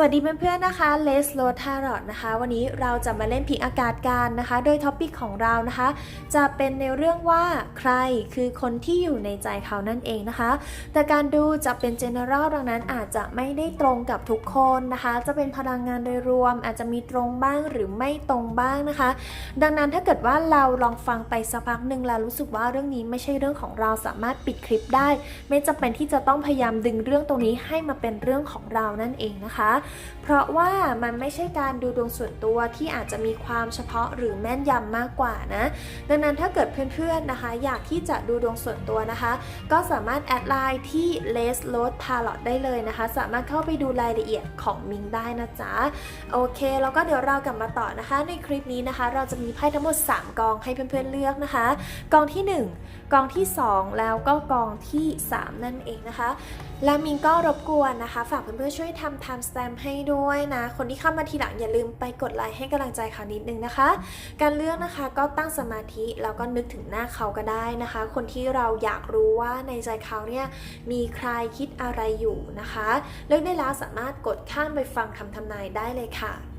วัสดีเพื่อนๆนะคะเลสโลทารอดนะคะ วันนี้เราจะมาเล่นพิกอากาศกันนะคะ โดยท็อปิกของเรานะคะ จะเป็นในเรื่องว่าใครคือคนที่อยู่ในใจเขานั่นเองนะคะ แต่การดูจะเป็น general ดังนั้นอาจจะไม่ได้ตรงกับทุกคนนะคะ จะเป็นพลังงานโดยรวม อาจจะมีตรงบ้างหรือไม่ตรงบ้างนะคะ ดังนั้นถ้าเกิดว่าเราลองฟังไปสักพักหนึ่งแล้วรู้สึกว่าเรื่องนี้ไม่ใช่เรื่องของเราสามารถปิดคลิปได้ ไม่จำเป็นที่จะต้องพยายามดึงเรื่องตรงนี้ให้มาเป็นเรื่องของเรานั่นเองนะคะเพราะว่ามันไม่ใช่การดูดวงส่วนตัวที่อาจจะมีความเฉพาะหรือแม่นยำมากกว่านะ ดังนั้นถ้าเกิดเพื่อนๆนะคะ อยากที่จะดูดวงส่วนตัวนะคะ ก็สามารถแอดไลน์ที่ Les l o t Tarot ได้เลยนะคะ สามารถเข้าไปดูรายละเอียดของมิงได้นะจ๊ะ โอเค แล้วก็เดี๋ยวเรากลับมาต่อนะคะ ในคลิปนี้นะคะ เราจะมีไพ่ทั้งหมด 3 กองให้เพื่อนๆเลือกนะคะ กองที่ 1 กองที่ 2 แล้วก็กองที่ 3 นั่นเองนะคะแล้วมิงก็รบกวนนะคะ ฝากเพื่อนๆช่วยทำ time stamp ให้ด้วยนะ คนที่เข้ามาทีหลังอย่าลืมไปกดไลค์ให้กำลังใจเขานิดนึงนะคะ การเลือกนะคะก็ตั้งสมาธิแล้วก็นึกถึงหน้าเขาก็ได้นะคะ คนที่เราอยากรู้ว่าในใจเขาเนี่ยมีใครคิดอะไรอยู่นะคะ เลือกได้แล้วสามารถกดข้ามไปฟังคำทำนายได้เลยค่ะ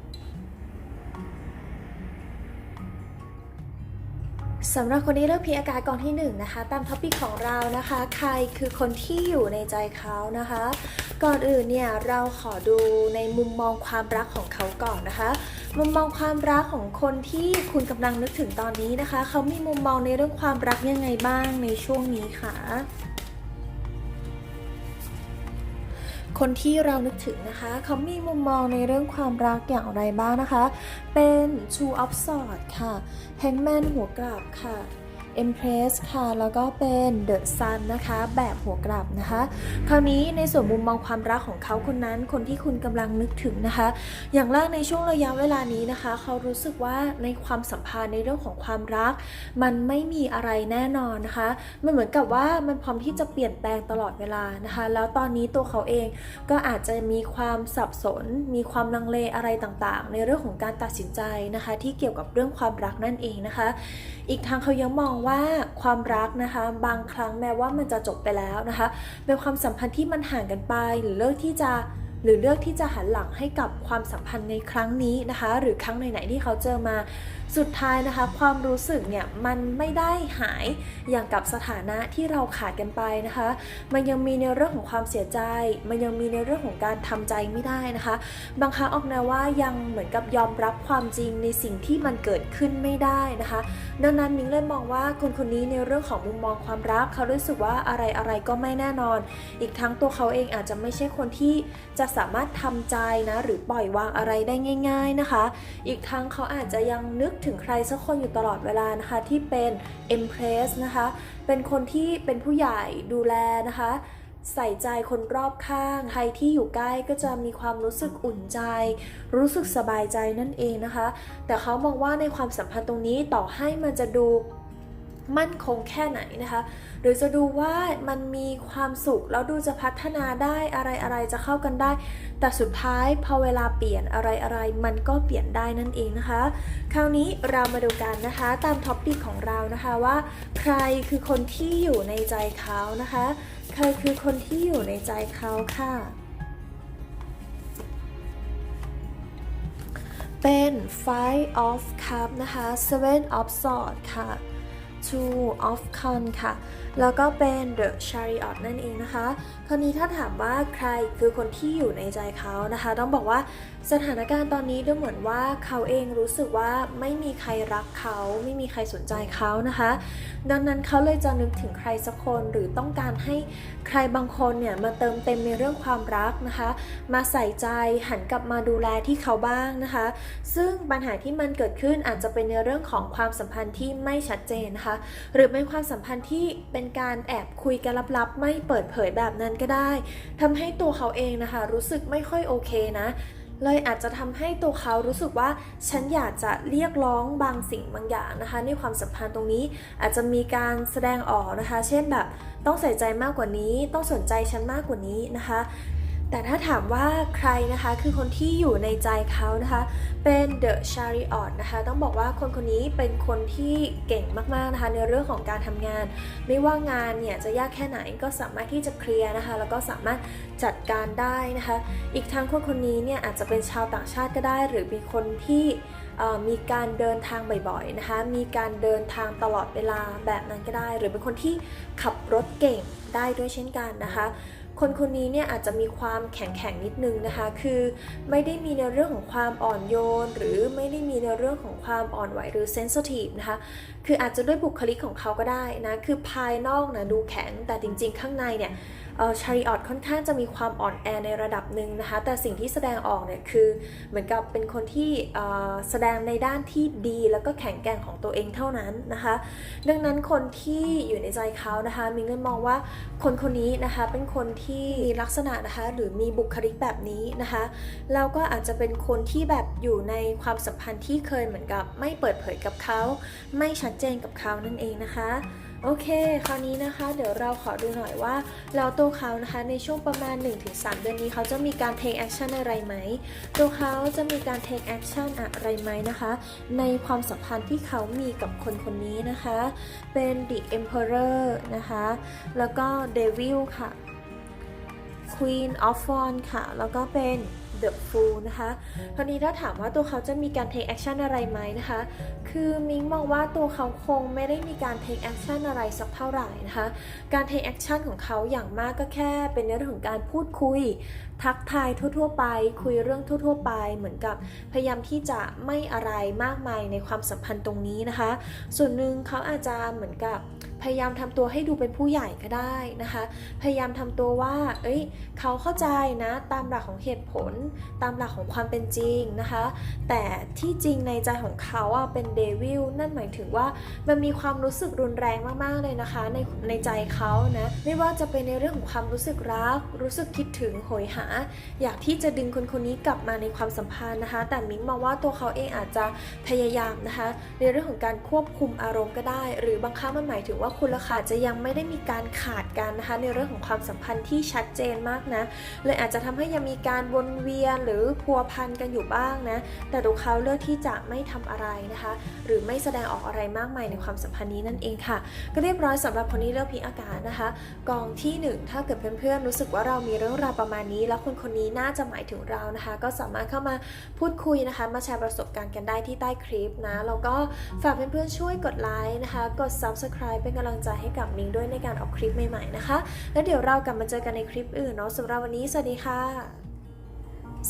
สำหรับคนที่เลือกพีอากาศกองที่1นงนะคะตามท็อปิกของเรานะคะ ใครคือคนที่อยู่ในใจเขานะคะ ก่อนอื่นเนี่ยเราขอดูในมุมมองความรักของเขาก่อนนะคะ มุมมองความรักของคนที่คุณกำลังนึกถึงตอนนี้นะคะ เขามีมุมมองในเรื่องความรักยังไงบ้างในช่วงนี้ค่ะ คนที่เรานึกถึงนะคะ เขามีมุมมองในเรื่องความรักอย่างไรบ้างนะคะ เป็น Two of Swords ค่ะ Hangman หัวกลับค่ะ Empress ค่ะ แล้วก็เป็น The Sun นะคะ แบบหัวกลับนะคะ คราวนี้ในส่วนมุมมองความรักของเขาคนนั้น คนที่คุณกำลังนึกถึงนะคะ อย่างแรกในช่วงระยะเวลานี้นะคะ เขารู้สึกว่าในความสัมพันธ์ในเรื่องของความรัก มันไม่มีอะไรแน่นอนนะคะ มันเหมือนกับว่ามันพร้อมที่จะเปลี่ยนแปลงตลอดเวลานะคะ แล้วตอนนี้ตัวเขาเองก็อาจจะมีความสับสน มีความลังเลอะไรต่างๆ ในเรื่องของการตัดสินใจนะคะ ที่เกี่ยวกับเรื่องความรักนั่นเองนะคะ อีกทางเขายังมองว่าความรักนะคะ บางครั้งแม้ว่ามันจะจบไปแล้วนะคะเป็นความสัมพันธ์ที่มันห่างกันไปหรือเลือกที่จะหรือเลือกที่จะหันหลังให้กับความสัมพันธ์ในครั้งนี้นะคะ หรือครั้งไหนๆที่เขาเจอมาสุดท้ายนะคะ ความรู้สึกเนี่ยมันไม่ได้หายอย่างกับสถานะที่เราขาดกันไปนะคะ มันยังมีในเรื่องของความเสียใจ มันยังมีในเรื่องของการทำใจไม่ได้นะคะ บางครั้งออกแนวว่ายังเหมือนกับยอมรับความจริงในสิ่งที่มันเกิดขึ้นไม่ได้นะคะ ดังนั้นมิ้งเลยมองว่าคนคนนี้ในเรื่องของมุมมองความรักเขารู้สึกว่าอะไรอะไรก็ไม่แน่นอน อีกทั้งตัวเขาเองอาจจะไม่ใช่คนที่จะสามารถทำใจนะหรือปล่อยวางอะไรได้ง่าย ๆนะคะ อีกทั้งเขาอาจจะยังนึกถึงใครสักคนอยู่ตลอดเวลานะคะที่เป็น Empress นะคะ เป็นคนที่เป็นผู้ใหญ่ดูแลนะคะใส่ใจคนรอบข้าง ใครที่อยู่ใกล้ก็จะมีความรู้สึกอุ่นใจ รู้สึกสบายใจนั่นเองนะคะ แต่เขามองว่าในความสัมพันธ์ตรงนี้ต่อให้มันจะดู มั่นคงแค่ไหนนะคะ หรือจะดูว่ามันมีความสุขแล้วดูจะพัฒนาได้อะไรอะไรจะเข้ากันได้ แต่สุดท้ายพอเวลาเปลี่ยนอะไรอะไรมันก็เปลี่ยนได้นั่นเองนะคะ คราวนี้เรามาดูกันนะคะตามท็อปปิกของเรานะคะว่า ใครคือคนที่อยู่ในใจเขานะคะ ใครคือคนที่อยู่ในใจเขาค่ะเป็น Five of Cup นะคะ Seven of Swords ค่ะ Two of Con ค่ะ แล้วก็เป็น The Chariot นั่นเองนะคะ คราวนี้ถ้าถามว่าใครคือคนที่อยู่ในใจเขานะคะ ต้องบอกว่าสถานการณ์ตอนนี้ดูเหมือนว่าเขาเองรู้สึกว่าไม่มีใครรักเขา ไม่มีใครสนใจเขานะคะ ดังนั้นเขาเลยจะนึกถึงใครสักคนหรือต้องการให้ใครบางคนเนี่ยมาเติมเต็มในเรื่องความรักนะคะ มาใส่ใจหันกลับมาดูแลที่เขาบ้างนะคะ ซึ่งปัญหาที่มันเกิดขึ้นอาจจะเป็นในเรื่องของความสัมพันธ์ที่ไม่ชัดเจนนะคะ หรือเป็นความสัมพันธ์ที่เป็นการแอบคุยกันลับๆ ไม่เปิดเผยแบบนั้นก็ได้ทำให้ตัวเขาเองนะคะ รู้สึกไม่ค่อยโอเคนะเลยอาจจะทำให้ตัวเขารู้สึกว่าฉันอยากจะเรียกร้องบางสิ่งบางอย่างนะคะ ในความสัมพันธ์ตรงนี้อาจจะมีการแสดงออกนะคะ เช่นแบบต้องใส่ใจมากกว่านี้ ต้องสนใจฉันมากกว่านี้นะคะ แต่ถ้าถามว่าใครนะคะคือคนที่อยู่ในใจเขานะคะ เป็น The Chariot นะคะ ต้องบอกว่าคนคนนี้เป็นคนที่เก่งมากๆนะคะ ในเรื่องของการทำงาน ไม่ว่างานเนี่ยจะยากแค่ไหนก็สามารถที่จะเคลียร์นะคะ แล้วก็สามารถจัดการได้นะคะ อีกทั้งคนคนนี้เนี่ยอาจจะเป็นชาวต่างชาติก็ได้ หรือมีคนที่มีการเดินทางบ่อยๆนะคะ มีการเดินทางตลอดเวลาแบบนั้นก็ได้ หรือเป็นคนที่ขับรถเก่งได้ด้วยเช่นกันนะคะ คนคนนี้เนี่ยอาจจะมีความแข็งแข็งนิดนึงนะคะ คือไม่ได้มีในเรื่องของความอ่อนโยน หรือไม่ได้มีในเรื่องของความอ่อนไหวหรือเซน i ทีฟนะคะ คืออาจจะด้วยบุคลิกของเขาก็ได้นะ คือภายนอกนะดูแข็งแต่จริงๆ ข้างในเนี่ย ชาริออตค่อนข้างจะมีความอ่อนแอในระดับหนึ่งนะคะ แต่สิ่งที่แสดงออกเนี่ยคือเหมือนกับเป็นคนที่แสดงในด้านที่ดีแล้วก็แข็งแกร่งของตัวเองเท่านั้นนะคะ ดังนั้นคนที่อยู่ในใจเขานะคะมิงเลยมองว่าคนคนนี้นะคะเป็นคนที่มีลักษณะนะคะหรือมีบุคลิกแบบนี้นะคะแล้วก็อาจจะเป็นคนที่แบบอยู่ในความสัมพันธ์ที่เคยเหมือนกับไม่เปิดเผยกับเขา ไม่ชัดเจนกับเขานั่นเองนะคะ โอเค คราวนี้นะคะ เดี๋ยวเราขอดูหน่อยว่าแล้วตัวเขานะคะในช่วงประมาณ 1-3 เดือนนี้เขาจะมีการ take action อะไรไหม ตัวเขาจะมีการ take action อะไรไหมนะคะ ในความสัมพันธ์ที่เขามีกับคนคนนี้นะคะ เป็น the emperor นะคะ แล้วก็ devil ค่ะ Queen of Wands ค่ะ แล้วก็เป็น The Fool นะคะคราวนี้ถ้าถามว่าตัวเขาจะมีการ take action อะไรไหมนะคะ คือมิงมองว่าตัวเขาคงไม่ได้มีการ take action อะไรสักเท่าไหร่นะคะ การ take action ของเขาอย่างมากก็แค่เป็นในเรื่องของการพูดคุย ทักทายทั่ว ๆ ไป คุยเรื่องทั่ว ๆ ไป เหมือนกับพยายามที่จะไม่อะไรมากมายในความสัมพันธ์ตรงนี้นะคะ ส่วนหนึ่งเขาอาจจะเหมือนกับพยายามทำตัวให้ดูเป็นผู้ใหญ่ก็ได้นะคะ พยายามทำตัวว่า เอ้ย เขาเข้าใจนะตามหลักของเหตุผล ตามหลักของความเป็นจริงนะคะ แต่ที่จริงในใจของเขาอะเป็นเดวิลนั่นหมายถึงว่ามันมีความรู้สึกรุนแรงมากๆเลยนะคะในในใจเขานะ ไม่ว่าจะเป็นในเรื่องของความรู้สึกรัก รู้สึกคิดถึงโหยหาอยากที่จะดึงคนคนนี้กลับมาในความสัมพันธ์นะคะ แต่มิ้งมองว่าตัวเขาเองอาจจะพยายามนะคะ ในเรื่องของการควบคุมอารมณ์ก็ได้ หรือบางครั้งมันหมายถึงว่าคุณราคาจะยังไม่ได้มีการขาดกันนะคะ ในเรื่องของความสัมพันธ์ที่ชัดเจนมากนะเลยอาจจะทำให้ยังมีการวนเวียนหรือพัวพันกันอยู่บ้างนะแต่ตัวเขาเลือกที่จะไม่ทำอะไรนะคะ หรือไม่แสดงออกอะไรมากมายในความสัมพันธ์นี้นั่นเองค่ะ ก็เรียบร้อยสำหรับคนที่เลือกพิงอากาศนะคะ กองที่หนึ่งถ้าเกิดเพื่อนๆรู้สึกว่าเรามีเรื่องราวประมาณนี้แล้วคนคนนี้น่าจะหมายถึงเรานะคะ ก็สามารถเข้ามาพูดคุยนะคะ มาแชร์ประสบการณ์กันได้ที่ใต้คลิปนะแล้วก็ฝากเพื่อนๆช่วยกดไลค์นะคะ กด subscribe เป็นกำลังใจให้กับมิงด้วยในการออกคลิปใหม่ๆนะคะ แล้วเดี๋ยวเรากลับมาเจอกันในคลิปอื่นเนาะสำหรับวันนี้สวัสดีค่ะ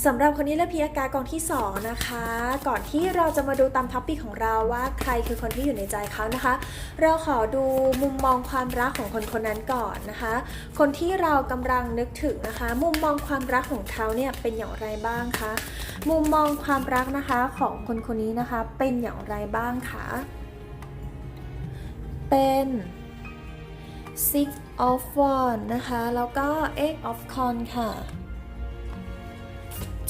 สำหรับคนนี้เลือกพีอากากองที่ 2 นะคะ ก่อนที่เราจะมาดูตามท็อปปิกของเราว่าใครคือคนที่อยู่ในใจเขานะคะ เราขอดูมุมมองความรักของคนคนนั้นก่อนนะคะ คนที่เรากำลังนึกถึงนะคะ มุมมองความรักของเขาเนี่ยเป็นอย่างไรบ้างคะมุมมองความรักนะคะของคนคนนี้นะคะ เป็นอย่างไรบ้างคะเป็น six of wands นะคะ แล้วก็ eight of con ค่ะ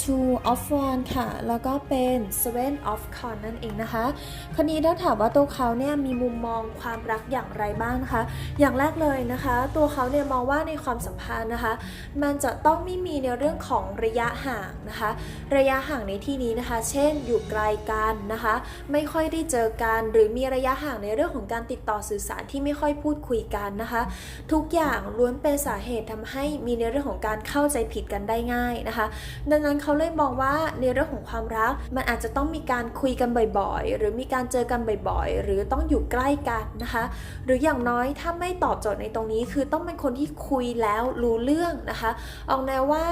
two of wands ค่ะ แล้วก็เป็น seven of con นั่นเองนะคะคนนี้ถ้าถามว่าตัวเขาเนี่ยมีมุมมองความรักอย่างไรบ้างนะคะ อย่างแรกเลยนะคะ ตัวเขาเนี่ยมองว่าในความสัมพันธ์นะคะ มันจะต้องไม่มีในเรื่องของระยะห่างนะคะ ระยะห่างในที่นี้นะคะ เช่นอยู่ไกลกันนะคะ ไม่ค่อยได้เจอกัน หรือมีระยะห่างในเรื่องของการติดต่อสื่อสารที่ไม่ค่อยพูดคุยกันนะคะ ทุกอย่างล้วนเป็นสาเหตุทำให้มีในเรื่องของการเข้าใจผิดกันได้ง่ายนะคะ ดังนั้นเขาเลยมองว่าในเรื่องของความรัก มันอาจจะต้องมีการคุยกันบ่อยๆ หรือมีการเจอกันบ่อยๆ หรือต้องอยู่ใกล้กันนะคะ หรืออย่างน้อยถ้าไม่ตอบโจทย์ในตรงนี้ คือต้องเป็นคนที่คุยแล้วรู้เรื่องนะคะออกแนวว่า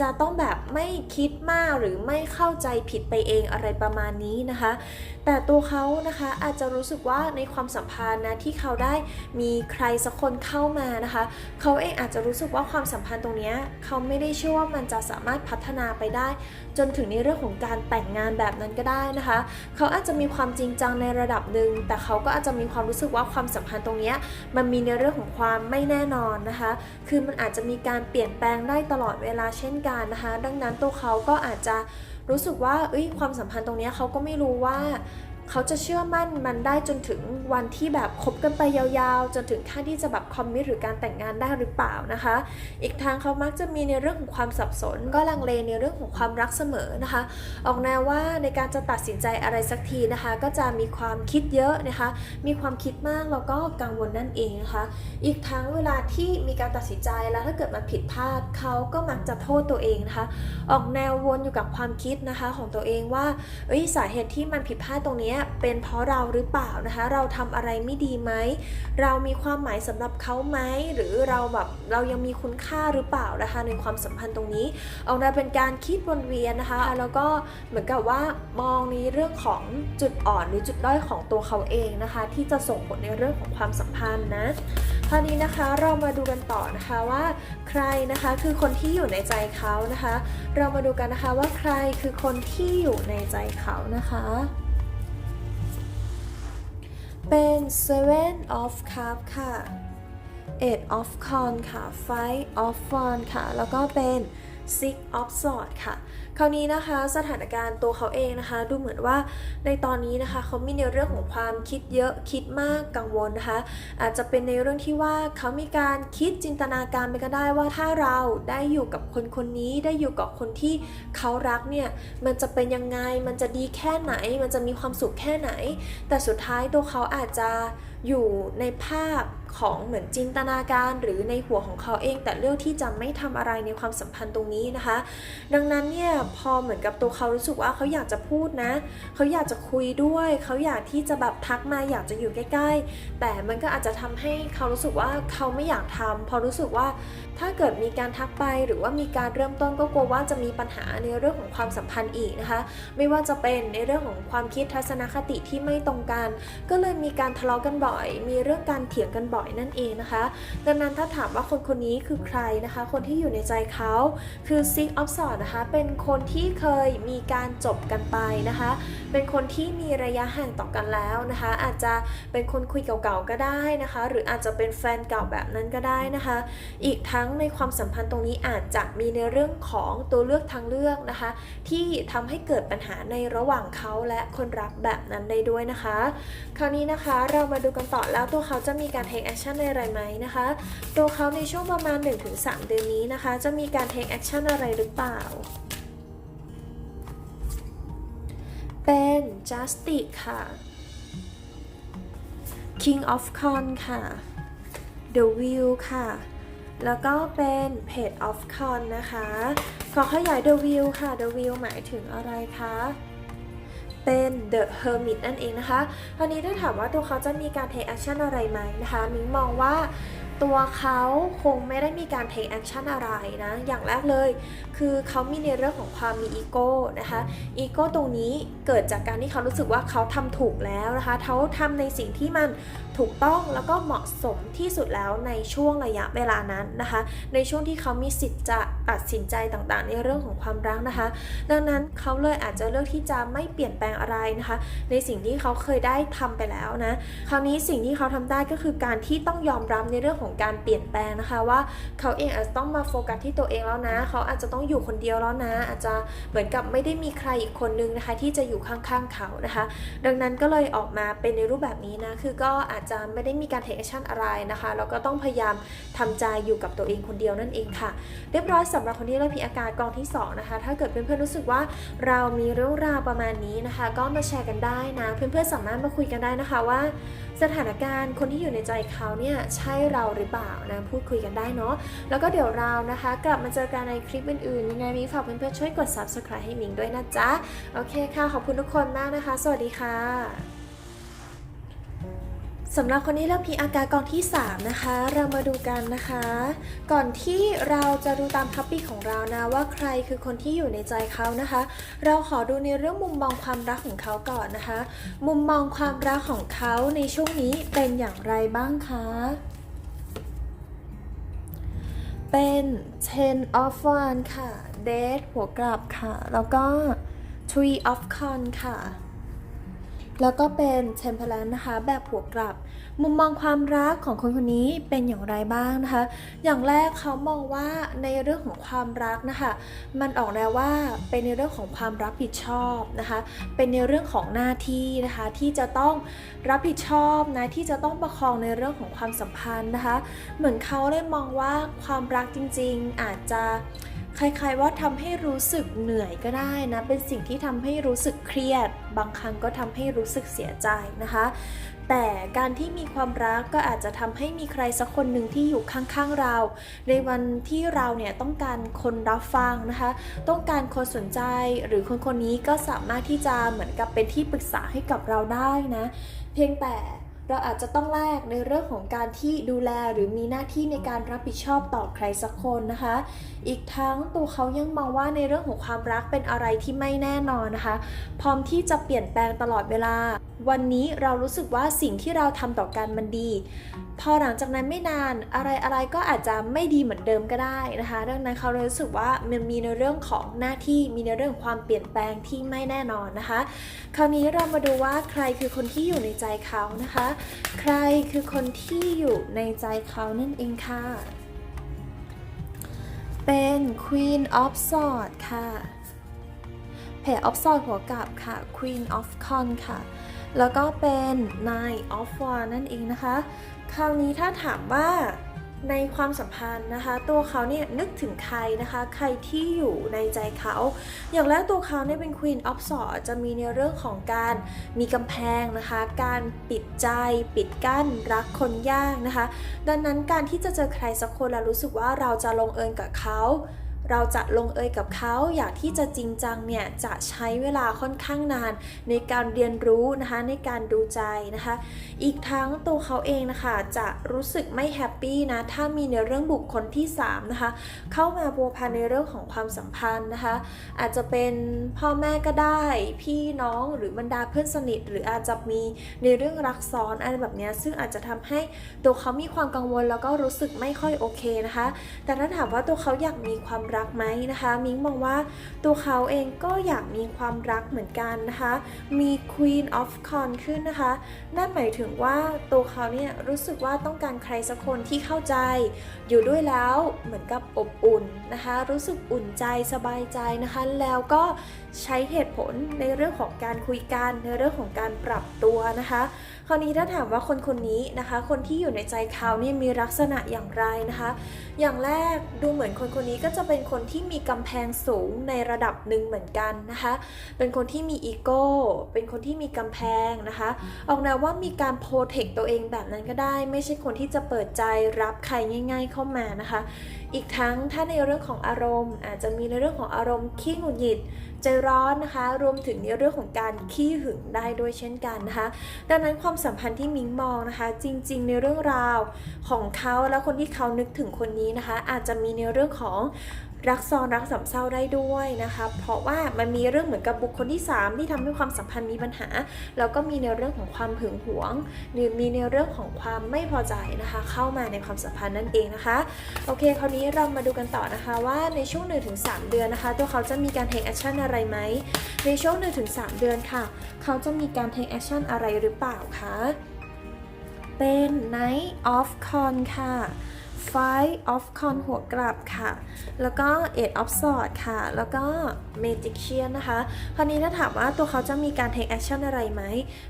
จะต้องแบบไม่คิดมากหรือไม่เข้าใจผิดไปเองอะไรประมาณนี้นะคะ แต่ตัวเขานะคะอาจจะรู้สึกว่าในความสัมพันธ์นะที่เขาได้มีใครสักคนเข้ามานะคะ เขาเองอาจจะรู้สึกว่าความสัมพันธ์ตรงนี้เขาไม่ได้เชื่อว่ามันจะสามารถพัฒนาไปได้ จนถึงในเรื่องของการแต่งงานแบบนั้นก็ได้นะคะ เขาอาจจะมีความจริงจังในระดับหนึ่งแต่เขาก็อาจจะมีความรู้สึกว่าความสัมพันธ์ตรงนี้มันมีในเรื่องของความไม่แน่นอนนะคะ คือมันอาจจะมีการเปลี่ยนแปลงได้ตลอดเวลาเช่นกันนะคะ ดังนั้นตัวเขาก็อาจจะรู้สึกว่าเอ้ยความสัมพันธ์ตรงนี้เขาก็ไม่รู้ว่า เขาจะเชื่อมั่นมันได้จนถึงวันที่แบบคบกันไปยาวๆ จนถึงขั้นที่จะแบบคอมมิตหรือการแต่งงานได้หรือเปล่านะคะ อีกทางเขามักจะมีในเรื่องของความสับสน ก็ลังเลในเรื่องของความรักเสมอนะคะ ออกแนวว่าในการจะตัดสินใจอะไรสักทีนะคะ ก็จะมีความคิดเยอะนะคะ มีความคิดมากแล้วก็กังวลนั่นเองนะคะ อีกทั้งเวลาที่มีการตัดสินใจแล้วถ้าเกิดมันผิดพลาดเขาก็มักจะโทษตัวเองนะคะ ออกแนววนอยู่กับความคิดนะคะของตัวเองว่าเอ้ยสาเหตุที่มันผิดพลาดตรงเนี้ยเป็นเพราะเราหรือเปล่านะคะ เราทำอะไรไม่ดีไหม เรามีความหมายสำหรับเขาไหม หรือเราแบบเรายังมีคุณค่าหรือเปล่านะคะ ในความสัมพันธ์ตรงนี้ออกแนวเป็นการคิดวนเวียนนะคะ แล้วก็เหมือนกับว่ามองในเรื่องของจุดอ่อนหรือจุดด้อยของตัวเขาเองนะคะ ที่จะส่งผลในเรื่องของความสัมพันธ์นะคราวนี้นะคะเรามาดูกันต่อนะคะว่าใครนะคะคือคนที่อยู่ในใจเขานะคะ เรามาดูกันนะคะว่าใครคือคนที่อยู่ในใจเขานะคะ เป็น seven of cup ค่ะ eight of c o n ค่ะ five of one ค่ะ แล้วก็เป็น six of sword ค่ะ คราวนี้นะคะสถานการณ์ตัวเขาเองนะคะ ดูเหมือนว่าในตอนนี้นะคะเขามีในเรื่องของความคิดเยอะคิดมากกังวลนะคะ อาจจะเป็นในเรื่องที่ว่าเขามีการคิดจินตนาการไปก็ได้ว่าถ้าเราได้อยู่กับคนคนนี้ได้อยู่กับคนที่เขารักเนี่ยมันจะเป็นยังไงมันจะดีแค่ไหน มันจะมีความสุขแค่ไหน แต่สุดท้ายตัวเขาอาจจะอยู่ในภาพของเหมือนจินตนาการหรือในหัวของเขาเอง แต่เลือกที่จะไม่ทำอะไรในความสัมพันธ์ตรงนี้นะคะ ดังนั้นเนี่ยพอเหมือนกับตัวเขารู้สึกว่าเขาอยากจะพูดนะ เขาอยากจะคุยด้วย เขาอยากที่จะแบบทักมาอยากจะอยู่ใกล้ ๆ แต่มันก็อาจจะทำให้เขารู้สึกว่าเขาไม่อยากทำเพอรู้สึกว่าถ้าเกิดมีการทักไปหรือว่ามีการเริ่มต้นก็กลัวว่าจะมีปัญหาในเรื่องของความสัมพันธ์อีกนะคะ ไม่ว่าจะเป็นในเรื่องของความคิดทัศนคติที่ไม่ตรงกัน ก็เลยมีการทะเลาะกันบ่อย มีเรื่องการเถียงกันบ่อยนั่นเองนะคะ ดังนั้นถ้าถามว่าคนคนนี้คือใครนะคะ คนที่อยู่ในใจเขาคือ Six of Swords นะคะ เป็นคนนที่เคยมีการจบกันไปนะคะ เป็นคนที่มีระยะห่างต่อกันแล้วนะคะ อาจจะเป็นคนคุยเก่าๆก็ได้นะคะ หรืออาจจะเป็นแฟนเก่าแบบนั้นก็ได้นะคะ อีกทั้งในความสัมพันธ์ตรงนี้อาจจะมีในเรื่องของตัวเลือกทางเลือกนะคะ ที่ทำให้เกิดปัญหาในระหว่างเขาและคนรักแบบนั้นได้ด้วยนะคะ คราวนี้นะคะเรามาดูกันต่อแล้วตัวเขาจะมีการ take action ในอะไรไหมนะคะ ตัวเขาในช่วงประมาณ 1-3 เดือนนี้นะคะ จะมีการ take action อะไรหรือเปล่า เป็น justice ค่ะ king of con ค่ะ the wheel ค่ะ แล้วก็เป็น page of con นะคะ ขอขยาย the wheel ค่ะ the wheel หมายถึงอะไรคะเป็น The Hermit นั่นเองนะคะ คราวนี้ถ้าถามว่าตัวเขาจะมีการ take action อะไรไหมนะคะ มิ้งมองว่า ตัวเขาคงไม่ได้มีการ take action อะไรนะ อย่างแรกเลย คือเขามีในเรื่องของความมีอีโก้นะคะอีโก้ตรงนี้เกิดจากการที่เขารู้สึกว่าเขาทำถูกแล้วนะคะเขาทำในสิ่งที่มัน ถูกต้องแล้วก็เหมาะสมที่สุดแล้วในช่วงระยะเวลานั้นนะคะ ในช่วงที่เขามีสิทธิ์จะตัดสินใจต่างๆ ในเรื่องของความรักนะคะ ดังนั้นเขาเลยอาจจะเลือกที่จะไม่เปลี่ยนแปลงอะไรนะคะ ในสิ่งที่เขาเคยได้ทำไปแล้วนะคราวนี้สิ่งที่เขาทำได้ก็คือการที่ต้องยอมรับในเรื่องของการเปลี่ยนแปลงนะคะว่าเขาเองอาจจะต้องมาโฟกัสที่ตัวเองแล้วนะ เขาอาจจะต้องอยู่คนเดียวแล้วนะ อาจจะเหมือนกับไม่ได้มีใครอีกคนนึงนะคะที่จะอยู่ข้างๆเขานะคะ ดังนั้นก็เลยออกมาเป็นในรูปแบบนี้นะคือก็อาจจะไม่ได้มีการเทคแอชั่นอะไรนะคะแล้วก็ต้องพยายามทำใจอยู่กับตัวเองคนเดียวนั่นเองค่ะ เรียบร้อยสำหรับคนที่เลือกพีอากาศกองที่สองนะคะถ้าเกิดเพื่อนๆรู้สึกว่าเรามีเรื่องราวประมาณนี้นะคะ ก็มาแชร์กันได้นะเพื่อนๆสามารถมาคุยกันได้นะคะว่า สถานการณ์คนที่อยู่ในใจเขาเนี่ยใช่เราหรือเปล่านะพูดคุยกันได้เนาะแล้วก็เดี๋ยวเรานะคะ กลับมาเจอกันในคลิปอื่นๆยังไงมีฝากเพื่อนๆช่วยกด subscribe ให้มิงด้วยนะจ๊ะโอเคค่ะขอบคุณทุกคนมากนะคะ สวัสดีค่ะ สำหรับคนที่เลือกพีอากากองที่ 3 นะคะ เรามาดูกันนะคะ ก่อนที่เราจะดูตามท็อปิกของเรานะว่าใครคือคนที่อยู่ในใจเขานะคะ เราขอดูในเรื่องมุมมองความรักของเขาก่อนนะคะ มุมมองความรักของเขาในช่วงนี้เป็นอย่างไรบ้างคะ เป็น ten of one ค่ะ date หัวกลับค่ะ แล้วก็ three of con ค่ะ แล้วก็เป็น temperance นะคะ แบบหัวกลับ มุมมองความรักของคนคนนี้เป็นอย่างไรบ้างนะคะ อย่างแรกเขามองว่าในเรื่องของความรักนะคะ มันออกแนวว่าเป็นในเรื่องของความรับผิดชอบนะคะ เป็นในเรื่องของหน้าที่นะคะ ที่จะต้องรับผิดชอบนะที่จะต้องประคองในเรื่องของความสัมพันธ์นะคะ เหมือนเขาได้มองว่าความรักจริง ๆ อาจจะ คล้ายๆว่าทำให้รู้สึกเหนื่อยก็ได้นะ เป็นสิ่งที่ทำให้รู้สึกเครียด บางครั้งก็ทำให้รู้สึกเสียใจนะคะ แต่การที่มีความรักก็อาจจะทำให้มีใครสักคนหนึ่งที่อยู่ข้างๆเรา ในวันที่เราเนี่ยต้องการคนรับฟังนะคะ ต้องการคนสนใจ หรือคนคนนี้ก็สามารถที่จะเหมือนกับเป็นที่ปรึกษาให้กับเราได้นะ เพียงแต่ เราอาจจะต้องแลกในเรื่องของการที่ดูแลหรือมีหน้าที่ในการรับผิดชอบต่อใครสักคนนะคะ อีกทั้งตัวเขายังมองว่าในเรื่องของความรักเป็นอะไรที่ไม่แน่นอนนะคะ พร้อมที่จะเปลี่ยนแปลงตลอดเวลาวันนี้เรารู้สึกว่าสิ่งที่เราทำต่อกันมันดี พอหลังจากนั้นไม่นานอะไรอะไรก็อาจจะไม่ดีเหมือนเดิมก็ได้นะคะดังนั้นเขาเลยรู้สึกว่ามันมีในเรื่องของหน้าที่มีในเรื่องความเปลี่ยนแปลงที่ไม่แน่นอนนะคะ คราวนี้เรามาดูว่าใครคือคนที่อยู่ในใจเขานะคะ ใครคือคนที่อยู่ในใจเขานั่นเองค่ะ เป็น Queen of Swords ค่ะ Pair of Swords หัวกับค่ะ Queen of Con ค่ะ แล้วก็เป็น Nine of Wands นั่นเองนะคะ คราวนี้ถ้าถามว่าในความสัมพันธ์นะคะ ตัวเขาเนี่ยนึกถึงใครนะคะ ใครที่อยู่ในใจเขา อย่างแรกตัวเขาเนี่ยเป็น Queen of s w o r d จะมีในเรื่องของการมีกำแพงนะคะ การปิดใจปิดกั้นรักคนยากนะคะ ดังนั้นการที่จะเจอใครสักคนแล้วรู้สึกว่าเราจะลงเอยกับเขา เราจะลงเอยกับเขาอยากที่จะจริงจังเนี่ยจะใช้เวลาค่อนข้างนาน ในการเรียนรู้นะคะในการดูใจนะคะ อีกทั้งตัวเขาเองนะคะจะรู้สึกไม่แฮปปี้นะถ้ามีในเรื่องบุคคลที่3นะคะเข้ามาพัวพันในเรื่องของความสัมพันธ์นะคะ อาจจะเป็นพ่อแม่ก็ได้ พี่น้องหรือบรรดาเพื่อนสนิท หรืออาจจะมีในเรื่องรักซ้อนอะไรแบบนี้ซึ่งอาจจะทำให้ตัวเขามีความกังวลแล้วก็รู้สึกไม่ค่อยโอเคนะคะ แต่ถ้าถามว่าตัวเขาอยากมีความรักไหมนะคะ มิ้งมองว่าตัวเขาเองก็อยากมีความรักเหมือนกันนะคะ มี Queen of Con ขึ้นนะคะ นั่นหมายถึงว่าตัวเขาเนี่ยรู้สึกว่าต้องการใครสักคนที่เข้าใจ อยู่ด้วยแล้วเหมือนกับอบอุ่นนะคะ รู้สึกอุ่นใจสบายใจนะคะ แล้วก็ ใช้เหตุผลในเรื่องของการคุยกันในเรื่องของการปรับตัวนะคะ คราวนี้ถ้าถามว่าคนคนนี้นะคะ คนที่อยู่ในใจเขาเนี่ยมีลักษณะอย่างไรนะคะ อย่างแรกดูเหมือนคนคนนี้ก็จะเป็นคนที่มีกำแพงสูงในระดับหนึ่งเหมือนกันนะคะ เป็นคนที่มีอีโก้ เป็นคนที่มีกำแพงนะคะออกแนวว่ามีการโปรเทคตัวเองแบบนั้นก็ได้ ไม่ใช่คนที่จะเปิดใจรับใครง่าย ๆ เข้ามานะคะ อีกทั้งถ้าในเรื่องของอารมณ์ อาจจะมีในเรื่องของอารมณ์ขี้หงุดหงิด ใจร้อนนะคะ รวมถึงในเรื่องของการขี้หึงได้ด้วยเช่นกันนะคะ ดังนั้นความสัมพันธ์ที่มิงมองนะคะ จริงๆ ในเรื่องราวของเขาและคนที่เขานึกถึงคนนี้นะคะ อาจจะมีในเรื่องของ รักซ้อนรักสามเศร้าได้ด้วยนะคะ เพราะว่ามันมีเรื่องเหมือนกับบุคคลที่ 3 ที่ทำให้ความสัมพันธ์มีปัญหา แล้วก็มีในเรื่องของความหึงหวงหรือมีในเรื่องของความไม่พอใจนะคะ เข้ามาในความสัมพันธ์นั่นเองนะคะ โอเค คราวนี้เรามาดูกันต่อนะคะว่าในช่วง 1-3 เดือนนะคะ ตัวเขาจะมีการ take action อะไรไหม ในช่วง 1-3 เดือนค่ะ เขาจะมีการ take action อะไรหรือเปล่าคะ เป็น Knight of Con ค่ะ Five of Con หัวกลับค่ะ แล้วก็ Eight of Swords ค่ะ แล้วก็ Magician นะคะคราวนี้ถ้าถามว่าตัวเขาจะมีการ take action อะไรไหม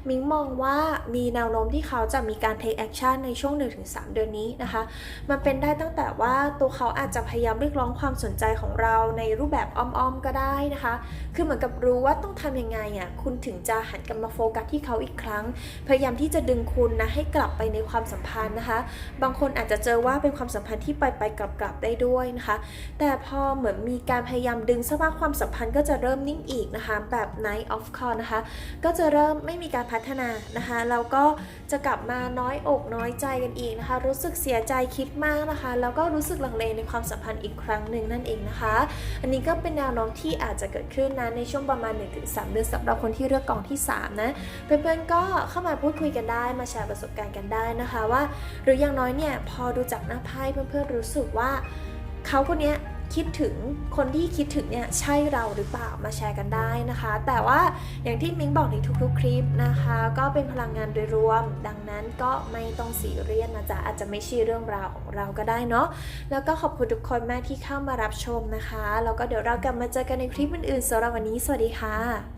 มิงมองว่ามีแนวโน้มที่เขาจะมีการ take action ในช่วง 1-3 เดือนนี้นะคะ มันเป็นได้ตั้งแต่ว่าตัวเขาอาจจะพยายามเรียกร้องความสนใจของเราในรูปแบบอ้อมๆก็ได้นะคะ คือเหมือนกับรู้ว่าต้องทำยังไงอะ คุณถึงจะหันกลับมาโฟกัสที่เขาอีกครั้ง พยายามที่จะดึงคุณนะให้กลับไปในความสัมพันธ์นะคะ บางคนอาจจะเจอว่าเป็นความความสัมพันธ์ที่ไปไปๆกลับได้ด้วยนะคะ แต่พอเหมือนมีการพยายามดึงสักว่าความสัมพันธ์ก็จะเริ่มนิ่งอีกนะคะ แบบ Night of c o n นะคะ ก็จะเริ่มไม่มีการพัฒนานะคะแล้วก็จะกลับมาน้อยอกน้อยใจกันอีกนะคะ รู้สึกเสียใจคิดมากนะคะ แล้วก็รู้สึกลังเลในความสัมพันธ์อีกครั้งหนึ่งนั่นเองนะคะ อันนี้ก็เป็นแนวโน้มที่อาจจะเกิดขึ้นนะในช่วงประมาณ 1-3 เดือนสำหรับคนที่เลือกกองที่3นะเพื่อนๆก็เข้ามาพูดคุยกันได้มาแชร์ประสบการณ์กันได้นะคะว่า หรืออย่างน้อยเนี่ยพอดูจากหน้าไพ่เพื่อนๆรู้สึกว่าเขาคนนี้คิดถึงคนที่คิดถึงเนี่ยใช่เราหรือเปล่ามาแชร์กันได้นะคะ แต่ว่าอย่างที่มิ้งบอกในทุกๆคลิปนะคะ ก็เป็นพลังงานโดยรวม ดังนั้นก็ไม่ต้องซีเรียสนะจ๊ะอาจจะไม่ใช่เรื่องราวของเราก็ได้เนาะแล้วก็ขอบคุณทุกคนมากที่เข้ามารับชมนะคะ แล้วก็เดี๋ยวเรากลับมาเจอกันในคลิปอื่นๆสำหรับวันนี้สวัสดีค่ะ